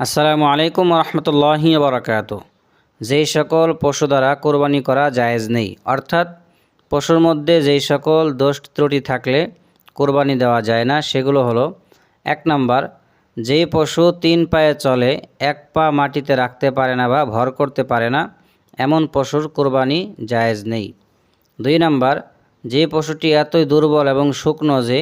আসসালামু আলাইকুম রহমতুল্লাহি বরাকাত যেই সকল পশু দ্বারা কোরবানি করা জায়েজ নেই, অর্থাৎ পশুর মধ্যে যেই সকল দোষ ত্রুটি থাকলে কোরবানি দেওয়া যায় না, সেগুলো হলো, এক নাম্বার যেই পশু তিন পায়ে চলে, এক পা মাটিতে রাখতে পারে না বা ভর করতে পারে না, এমন পশুর কোরবানি জায়েজ নেই। দুই নাম্বার, যে পশুটি এতই দুর্বল এবং শুকনো যে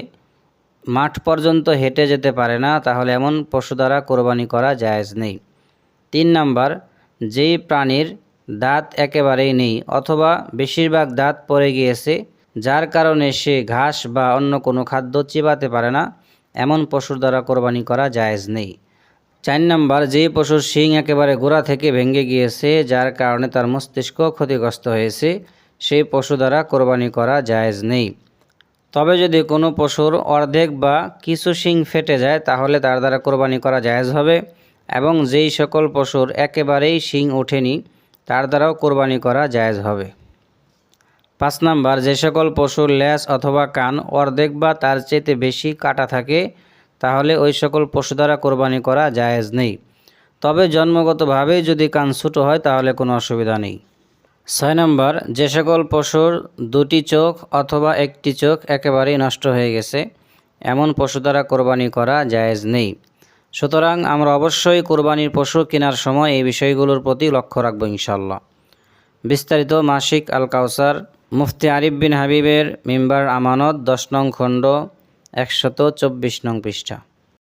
মাঠ পর্যন্ত হেঁটে যেতে পারে না, তাহলে এমন পশু দ্বারা কোরবানি করা জায়েজ নেই। তিন নাম্বার, যেই প্রাণীর দাঁত একেবারেই নেই অথবা বেশিরভাগ দাঁত পড়ে গিয়েছে, যার কারণে সে ঘাস বা অন্য কোনো খাদ্য চিবাতে পারে না, এমন পশুর দ্বারা কোরবানি করা জায়েজ নেই। চার নাম্বার যে পশুর শিং একেবারে গোড়া থেকে ভেঙে গিয়েছে, যার কারণে তার মস্তিষ্ক ক্ষতিগ্রস্ত হয়েছে, সেই পশু দ্বারা কোরবানি করা জায়েজ নেই। তবে যদি কোনো পশুর অর্ধেক বা কিছু শিং ফেটে যায়, তাহলে তার দ্বারা কোরবানি করা জায়েজ হবে এবং যেই সকল পশুর একেবারেই শিং ওঠেনি, তার দ্বারাও কোরবানি করা জায়েজ হবে। পাঁচ নাম্বার, যে সকল পশুর ল্যাস অথবা কান অর্ধেক বা তার চেয়ে বেশি কাটা থাকে, তাহলে ওই সকল পশু দ্বারা কোরবানি করা জায়েজ নেই। তবে জন্মগতভাবেই যদি কান ছোটো হয়, তাহলে কোনো অসুবিধা নেই। ছয় নম্বর, যে সকল পশুর দুটি চোখ অথবা একটি চোখ একেবারেই নষ্ট হয়ে গেছে, এমন পশু দ্বারা কোরবানি করা জায়েজ নেই। সুতরাং আমরা অবশ্যই কোরবানির পশু কেনার সময় এই বিষয়গুলোর প্রতি লক্ষ্য রাখব ইনশাল্লাহ বিস্তারিত মাসিক আল কাউসার মুফতি আরিফ বিন হাবিবের মেম্বার আমানত, দশ নং খণ্ড, একশত চব্বিশ নং পৃষ্ঠা।